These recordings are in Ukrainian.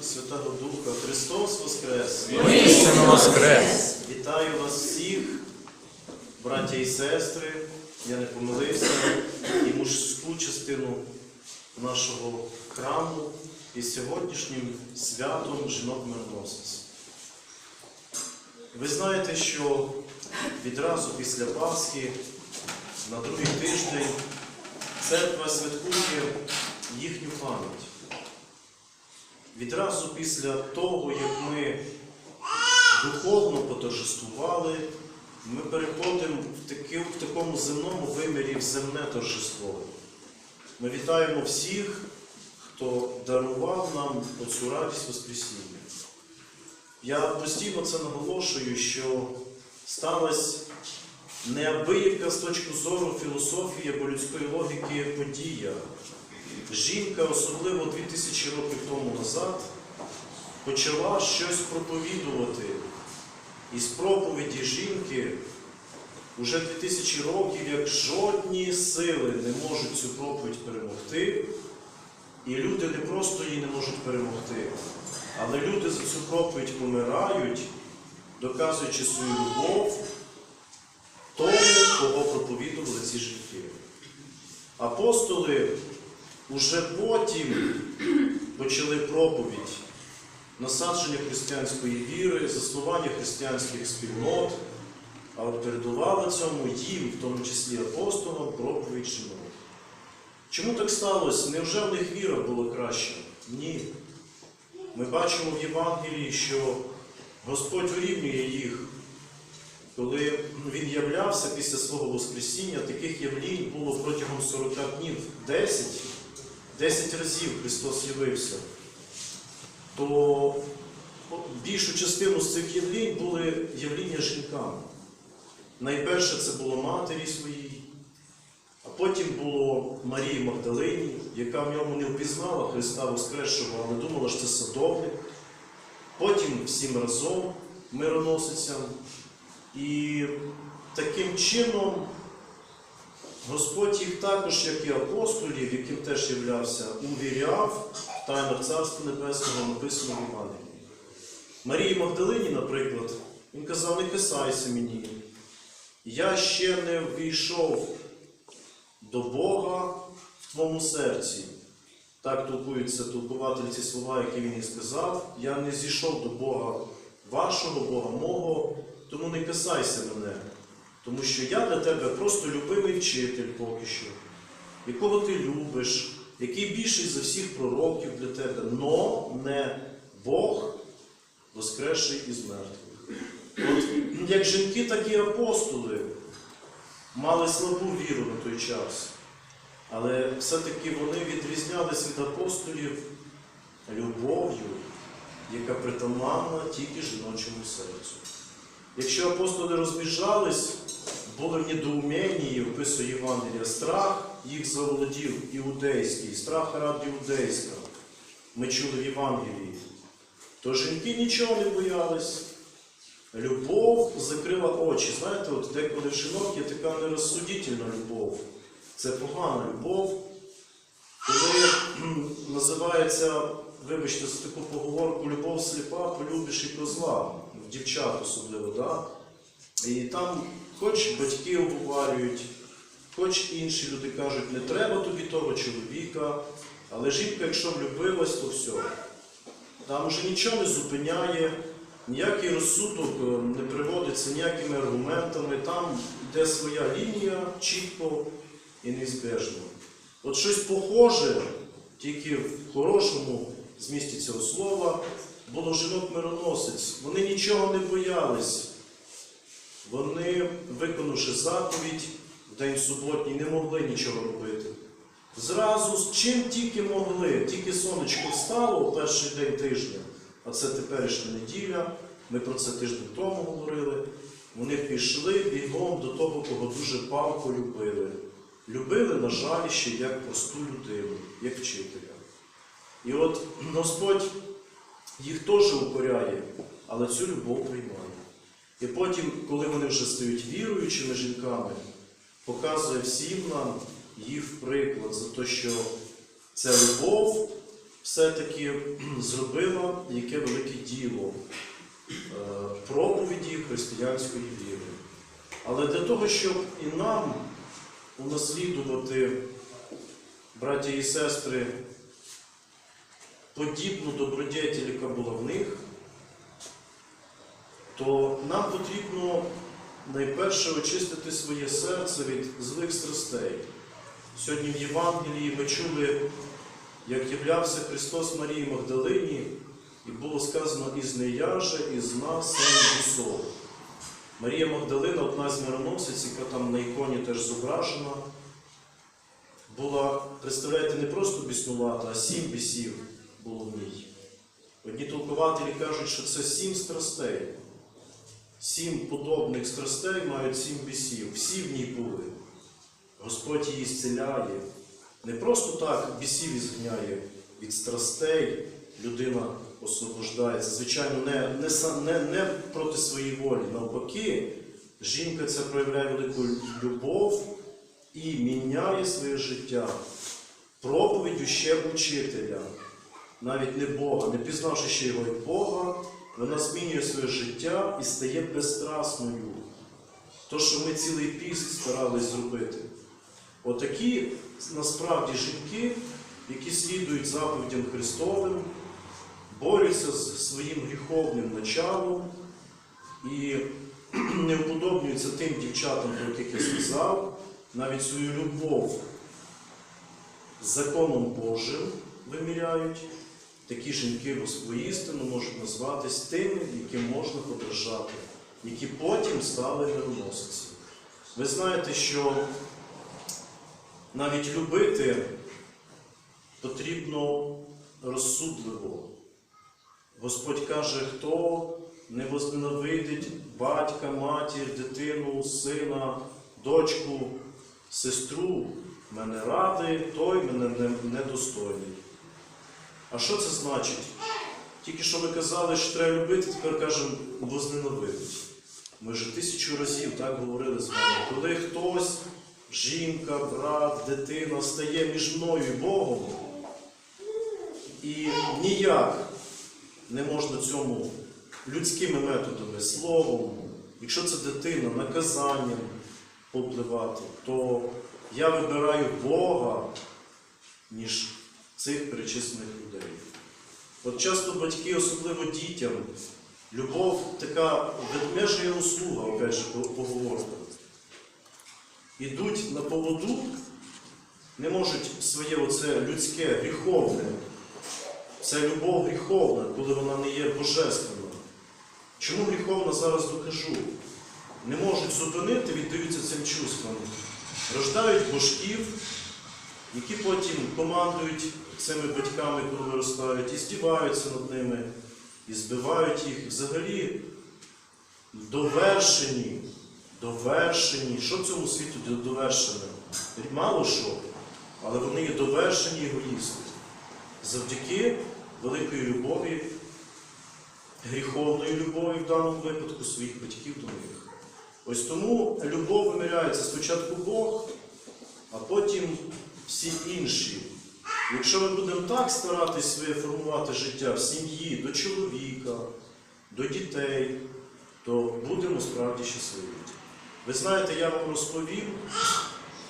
і Святого Духа. Христос Воскрес! Воістину воскрес! Вітаю вас всіх, браття і сестри. Я не помилився і мужську частину нашого храму із сьогоднішнім святом жінок мироносець. Ви знаєте, що відразу після Пасхи, на другий тиждень, церква святкує їхню пам'ять. Відразу після того, як ми духовно поторжествували, ми переходимо в, таки, в такому земному вимірі в земне торжество. Ми вітаємо всіх, хто дарував нам оцю радість Воскресіння. Я постійно це наголошую, що сталася неабияка з точки зору філософії або людської логіки подія. Жінка, особливо 2000 років тому назад, почала щось проповідувати. І з проповіді жінки уже 2000 років, як жодні сили не можуть цю проповідь перемогти. І люди не просто її не можуть перемогти, але люди за цю проповідь помирають, доказуючи свою любов тому, кого проповідували ці жінки. Апостоли уже потім почали проповідь насадження християнської віри, заснування християнських спільнот, а от передувала цьому їм, в тому числі апостолам, проповідь жінок. Чому так сталося? Невже в них віра була краща? Ні. Ми бачимо в Євангелії, що Господь урівнює їх. Коли він являвся після свого Воскресіння, таких явлінь було протягом 40 днів 10, 10 разів Христос явився, то більшу частину з цих явлінь були явління жінкам. Найперше це було матері своїй, а потім було Марії Магдалині, яка в ньому не впізнала Христа Воскресшого, але думала, що це садовник. Потім всім разом мироносицям. І таким чином Господь їх також, як і апостолів, яким теж являвся, увіряв в тайнах Царства Небесного, написано в Євангелії. Марії Магдалині, наприклад, він казав, не писайся мені. Я ще не ввійшов до Бога в твоєму серці. Так толкуються толкувателі ці слова, які він і сказав. Я не зійшов до Бога вашого, Бога мого, тому не касайся мене. Тому що я для тебе просто любимий вчитель поки що, якого ти любиш, який більший за всіх пророків для тебе, но не Бог, воскресший із мертвих. От як жінки, так і апостоли мали слабу віру на той час. Але все-таки вони відрізнялись від апостолів любов'ю, яка притаманна тільки жіночому серцю. Якщо апостоли розбіжались, були в недоуменні, описує Євангелія, страх їх заволодів іудейський, страх рад іудейська. Ми чули в Євангелії. То жінки нічого не боялись. Любов закрила очі. Знаєте, от деколи в жінок є така нерозсудительна любов. Це погана любов, коли називається, вибачте, за таку поговорку, любов сліпа, полюбиш і козла, дівчат особливо, да? І там хоч батьки обговорюють, хоч інші люди кажуть, не треба тобі того чоловіка, але жінка, якщо влюбилась, то все. Там уже нічого не зупиняє, ніякий розсудок е, не приводиться ніякими аргументами, там йде своя лінія чітко і неізбежно. От щось похоже, тільки в хорошому змісті цього слова, було жінок мироносець. Вони нічого не боялись. Вони, виконавши заповідь в день суботній, не могли нічого робити. Зразу з чим тільки могли, тільки сонечко встало в перший день тижня, а це теперішня неділя, ми про це тиждень тому говорили. Вони пішли бігом до того, кого дуже палко любили. Любили, на жаль, ще як просту людину, як вчителя. І от Господь їх теж укоряє, але цю любов приймає. І потім, коли вони вже стають віруючими жінками, показує всім нам їх приклад за те, що ця любов все-таки зробила яке велике діло е, проповіді християнської віри. Але для того, щоб і нам унаслідувати, браті і сестри, подібну добродетель, яка була в них, то нам потрібно найперше очистити своє серце від злих страстей. Сьогодні в Євангелії ми чули, як являвся Христос Марії Магдалині, і було сказано із неяже, із нас син бісов. Марія Магдалина, одна з мироносиць, яка там на іконі теж зображена, була, представляєте, не просто біснувата, а сім бісів було в ній. Одні толкователі кажуть, що це сім страстей. Сім подобних страстей мають сім бісів. Всі в ній були. Господь її зціляє. Не просто так бісів ізгняє від страстей, людина освобождається. Звичайно, не, не, не, не проти своєї волі. Навпаки, жінка ця проявляє велику любов і міняє своє життя проповіддю ще учителя, навіть не Бога, не пізнавши ще його як Бога, вона змінює своє життя і стає безстрасною. То, що ми цілий піст старались зробити. Отакі насправді жінки, які слідують заповідям Христовим, борються з своїм гріховним началом і не вподобнюються тим дівчатам, про яких я сказав, навіть свою любов законом Божим виміряють. Такі жінки воістину можуть назватись тими, яким можна подражати, які потім стали мироносиці. Ви знаєте, що навіть любити потрібно розсудливо. Господь каже, хто не возненавидить батька, матір, дитину, сина, дочку, сестру, мене ради, той мене не- недостойний. А що це значить? Тільки що ми казали, що треба любити, тепер кажемо возненавидить. Ми вже тисячу разів так говорили з вами. Коли хтось, жінка, брат, дитина стає між мною і Богом, і ніяк не можна цьому людськими методами, словом, якщо це дитина, наказанням повпливати, то я вибираю Бога, ніж цих перечислених людей. От часто батьки, особливо дітям, любов така ведмежа услуга, опять же, поговорка. Ідуть на поводу, не можуть своє оце людське, гріховне. Це любов гріховна, коли вона не є божественна. Чому гріховна зараз докажу? Не можуть зупинити, віддаються цим чувствам. Рождають божків, які потім командують цими батьками, коли виростають, і здіваються над ними, і збивають їх. Взагалі довершені, довершені. Що в цьому світі до- довершене? Мало що, але вони є довершені егоїсти. Завдяки великої любові, гріховної любові в даному випадку своїх батьків до них. Ось тому любов виміряється спочатку Бог, а потім всі інші. Якщо ми будемо так старатись своє формувати життя в сім'ї, до чоловіка, до дітей, то будемо справді щасливі. Ви знаєте, я вам розповім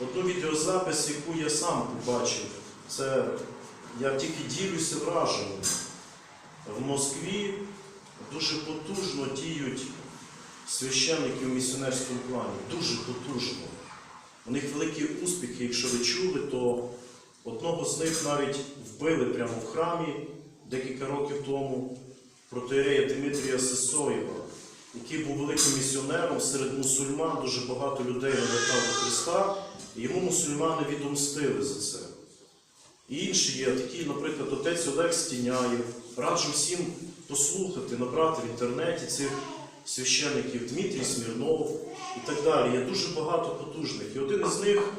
одну відеозапис, яку я сам побачив. Це я тільки ділюся враженням. В Москві дуже потужно діють священники в місіонерському плані. Дуже потужно. У них великі успіхи, якщо ви чули, то одного з них навіть вбили прямо в храмі декілька років тому протеєрея Дмитрія Сесоєва, який був великим місіонером серед мусульман, дуже багато людей навертав до Христа, і йому мусульмани відомстили за це. І інші є, такі, наприклад, отець Олег Стіняєв. Раджу всім послухати, набрати в інтернеті цих священників Дмитрій Смірнов і так далі. Є дуже багато потужних. І один із них,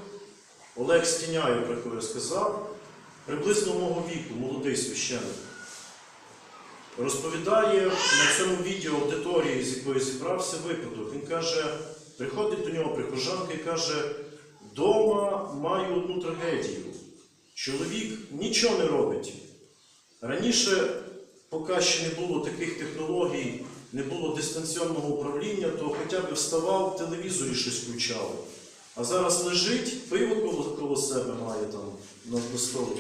Олег Стіняєв, про якого я сказав, приблизно мого віку, молодий священник, розповідає на цьому відео аудиторії, з якої зібрався випадок. Він каже, приходить до нього прихожанка і каже, дома маю одну трагедію. Чоловік нічого не робить. Раніше, поки ще не було таких технологій, не було дистанційного управління, то хоча б вставав, в телевізорі щось включав. А зараз лежить, пиво коло, коло себе має там на, столику.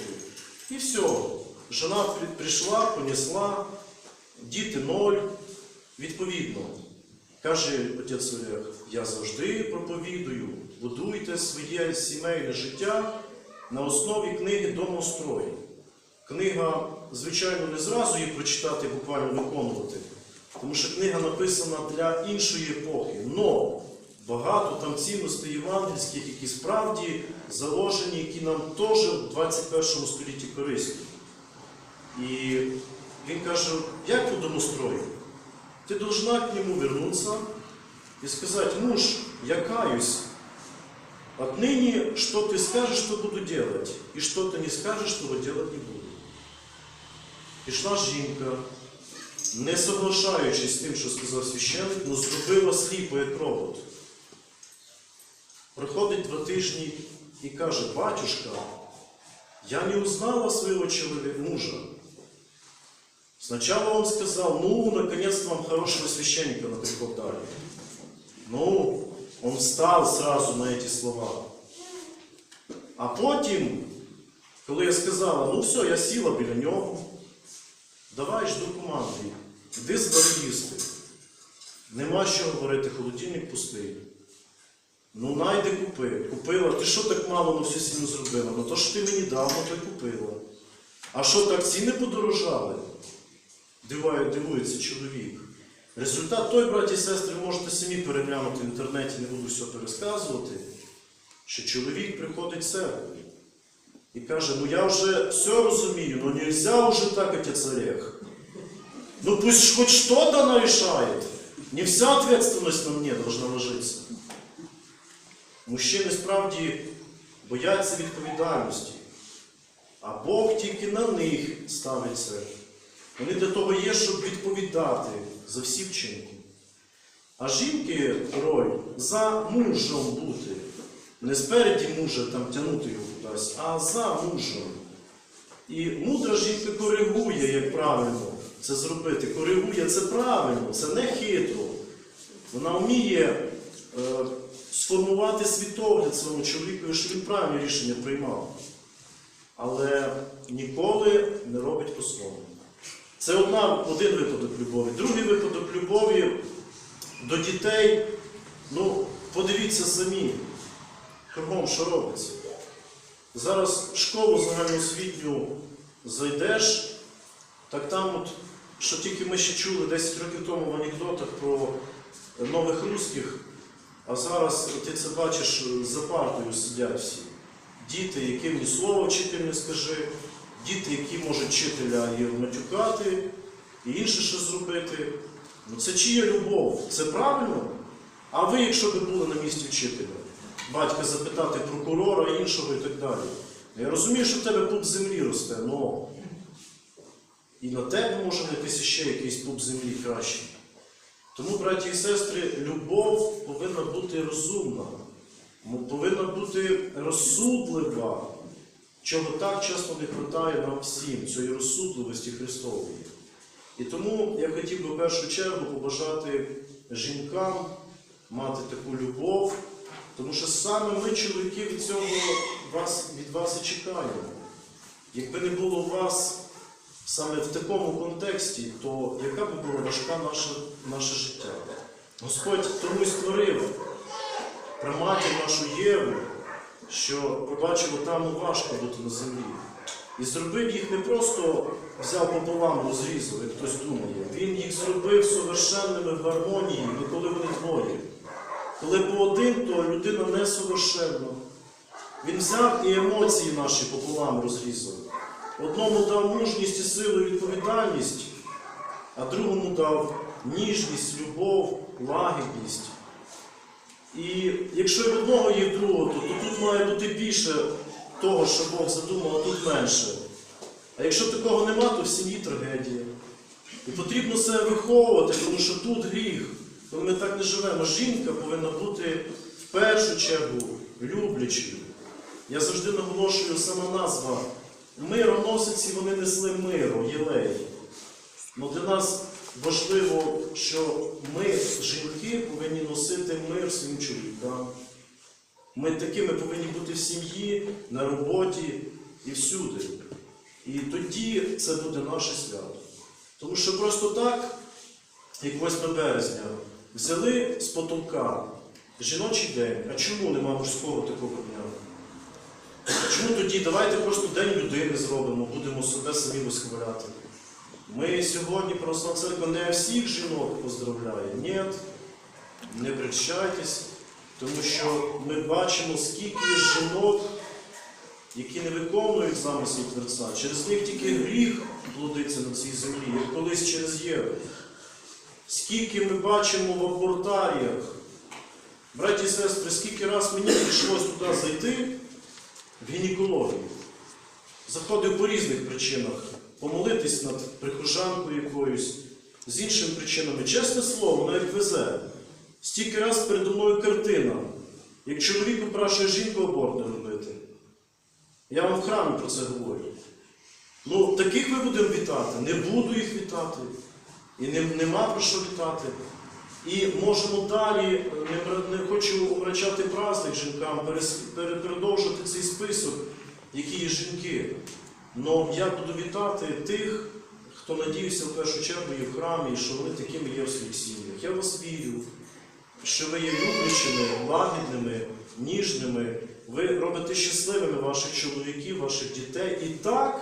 І все. Жена прийшла, понесла, діти ноль. Відповідно, каже отець Олег, я завжди проповідую, будуйте своє сімейне життя на основі книги Домострой. Книга, звичайно, не зразу її прочитати, буквально виконувати, тому що книга написана для іншої епохи. Но багато там цінностей євангельських, які справді заложені, які нам теж в 21 столітті корисні. І він каже, як по домострою? Ты должна к нему вернуться и сказать, муж, я каюсь. Отныне, что ты скажешь, что буду делать, и что ты не скажешь, того делать не буду. Пішла жінка, не соглашаючись з тим, що сказав священник, але зробила сліпо, як робот. Проходить два тижні і каже, батюшка, я не узнала своего человека, мужа. Сначала он сказал, ну, наконец-то вам хорошего священника на приход. Ну, он встал сразу на эти слова. А потім, коли я сказала, ну все, я сіла біля нього, давай жду команди, іди звари їсти. Нема що говорити, холодильник пустий. Ну, найди купи. Купила. Ти що так мало на всю сім'ю зробила? Ну то що ти мені дав, ну купила. А що так ціни подорожали? Диває, дивується чоловік. Результат той, браті і сестри, можете самі переглянути в інтернеті, не буду все пересказувати, що чоловік приходить в церкву і каже, ну я вже все розумію, но нельзя уже так, отец Олег. Ну пусть хоть что-то она решает. Не вся ответственность на мне должна ложиться. Мужчини справді бояться відповідальності, а Бог тільки на них ставиться. Вони для того є, щоб відповідати за всі вчинки. А жінки роль за мужем бути. Не спереді мужа там тягнути його кудись, а за мужем. І мудра жінка коригує, як правильно це зробити. Коригує це правильно, це не хитро. Вона вміє е, сформувати світогляд своєму чоловіку, щоб він правильні рішення приймав. Але ніколи не робить по-своєму. Це одна, один випадок любові. Другий випадок любові до дітей. Ну, подивіться самі, кругом, що робиться. Зараз в школу загальноосвітню зайдеш, так там, от, що тільки ми ще чули 10 років тому в анекдотах про нових русських, а зараз ти це бачиш, за партою сидять всі. Діти, яким ні слова вчитель не скажи, діти, які можуть вчителя і матюкати, і інше що зробити. Ну це чия любов? Це правильно? А ви, якщо б були на місці вчителя, батька запитати прокурора, іншого і так далі. Я розумію, що в тебе пуп землі росте, але і на тебе може знайтися ще якийсь пуп землі кращий. Тому, браті і сестри, любов повинна бути розумна, повинна бути розсудлива, чого так часто не вистачає нам всім, цієї розсудливості Христової. І тому я хотів би в першу чергу побажати жінкам мати таку любов, тому що саме ми, чоловіки, від цього вас, від вас і чекаємо. Якби не було вас саме в такому контексті, то яка би була важка наше, наше життя? Господь тому й створив праматір нашу Єву, що побачив там важко бути на землі. І зробив їх не просто взяв пополам, розрізав, як хтось думає. Він їх зробив совершенними в гармонії, коли вони двоє. Коли по один, то людина не совершенна. Він взяв і емоції наші пополам розрізав. Одному дав мужність і силу і відповідальність, а другому дав ніжність, любов, лагідність. І якщо в одного є в другого, то, тут має бути більше того, що Бог задумав, а тут менше. А якщо такого нема, то в сім'ї трагедія. І потрібно себе виховувати, тому що тут гріх. Коли ми так не живемо, жінка повинна бути в першу чергу люблячою. Я завжди наголошую сама назва мироносиці вони несли миру, єлей. Ну, для нас важливо, що ми, жінки, повинні носити мир своїм чоловікам. Ми такими повинні бути в сім'ї, на роботі і всюди. І тоді це буде наше свято. Тому що просто так, як 8 березня, взяли з потолка жіночий день. А чому нема мужського такого дня? Чому тоді давайте просто День людини зробимо, будемо себе самі висхваляти. Ми сьогодні Православна церква не всіх жінок поздравляє. Ні, не причайтесь, тому що ми бачимо, скільки жінок, які не виконують замисел Творця. Через них тільки гріх плодиться на цій землі, як колись через Єву. Скільки ми бачимо в абортаріях. Браті і сестри, скільки раз мені прийшлось туди зайти в гінекологію. Заходив по різних причинах. Помолитись над прихожанкою якоюсь, з іншими причинами. Чесне слово, навіть везе. Стільки раз передо мною картина. Як чоловік упрашує жінку аборт робити. Я вам в храмі про це говорю. Ну, таких ми будемо вітати. Не буду їх вітати. І не, нема про що вітати. І можемо далі, не, хочу омрачати праздник жінкам, перес- пере- продовжити цей список, які є жінки. Но я буду вітати тих, хто надіявся в першу чергу є в храмі, і що вони такими є в своїх сім'ях. Я вас вірю, що ви є люблячими, лагідними, ніжними, ви робите щасливими ваших чоловіків, ваших дітей. І так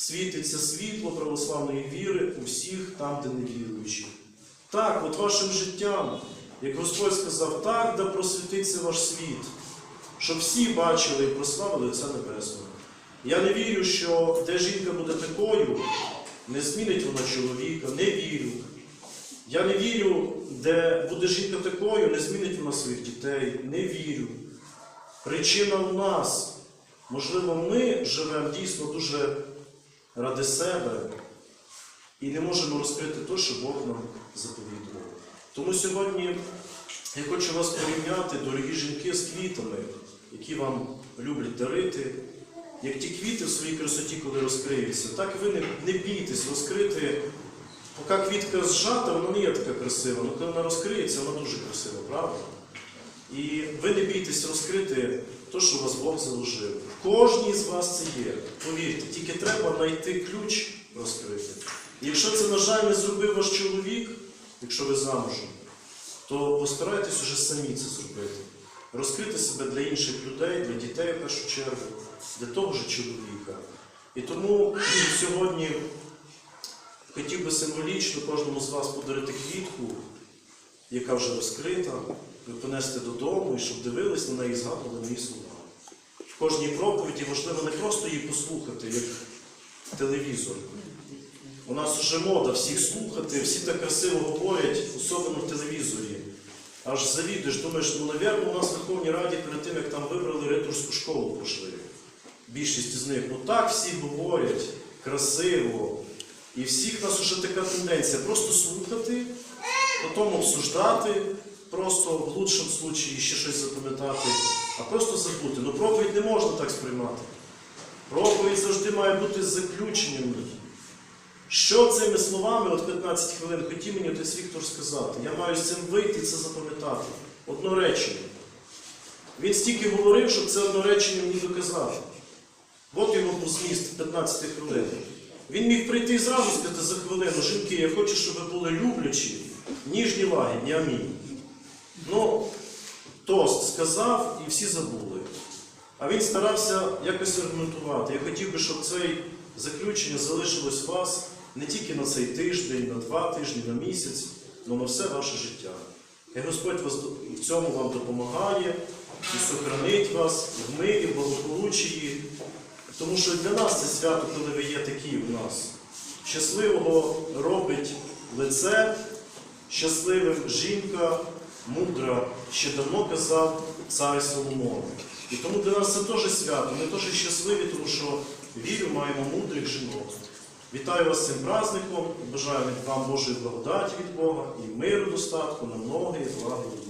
світиться світло православної віри у всіх там, де не віруючі. Так, от вашим життям, як Господь сказав, так да просвітиться ваш світ, щоб всі бачили і прославили Отця Небесного. Я не вірю, що де жінка буде такою, не змінить вона чоловіка, не вірю. Я не вірю, де буде жінка такою, не змінить вона своїх дітей, не вірю. Причина в нас. Можливо, ми живемо дійсно дуже ради себе і не можемо розкрити те, що Бог нам заповідував. Тому сьогодні я хочу вас порівняти, дорогі жінки, з квітами, які вам люблять дарити. Як ті квіти в своїй красоті, коли розкриються, так ви не, не бійтесь розкрити. Поки квітка зжата, вона не є така красива, але коли вона розкриється, вона дуже красива, правда? І ви не бійтесь розкрити те, що вас Бог заложив. Кожній з вас це є. Повірте, тільки треба знайти ключ розкрити. І якщо це, на жаль, не зробив ваш чоловік, якщо ви замужем, то постарайтесь уже самі це зробити. Розкрити себе для інших людей, для дітей в першу чергу, для того ж чоловіка. І тому сьогодні хотів би символічно кожному з вас подарити квітку, яка вже розкрита, ви понести додому, і щоб дивились на неї і згадували мої слова. Кожній проповіді важливо не просто її послухати, як телевізор. У нас вже мода всіх слухати, всі так красиво говорять, особливо в телевізорі. Аж завідуєш, думаєш, ну, навірно, у нас в Верховній Раді перед тим, як там вибрали риторську школу, пішли. Більшість з них. Ну так всі говорять, красиво. І всіх нас вже така тенденція просто слухати, потім обсуждати, просто в лучшому случаї ще щось запам'ятати, а просто забути. Ну проповідь не можна так сприймати. Проповідь завжди має бути заключенням. Що цими словами, от 15 хвилин, хотів мені отець Віктор сказати. Я маю з цим вийти і це запам'ятати. Одно речення. Він стільки говорив, щоб це одно речення мені доказати. От його був зміст 15 хвилин. Він міг прийти і зразу сказати за хвилину, жінки, я хочу, щоб ви були люблячі, ніжні лагідні, амінь. Ну, тост сказав і всі забули. А він старався якось аргументувати. Я хотів би, щоб це заключення залишилось у вас не тільки на цей тиждень, на два тижні, на місяць, але на все ваше життя. І Господь вас в цьому вам допомагає і сохранить вас в мирі, в благополуччі. Тому що для нас це свято, коли ви є такі в нас. Щасливого робить лице, щасливим жінка, мудра, ще давно казав цар Соломон. І тому для нас це теж свято. Ми теж щасливі, тому що вірю, маємо мудрих жінок. Вітаю вас цим праздником, бажаю вам Божої благодаті від Бога і миру достатку на многі благі.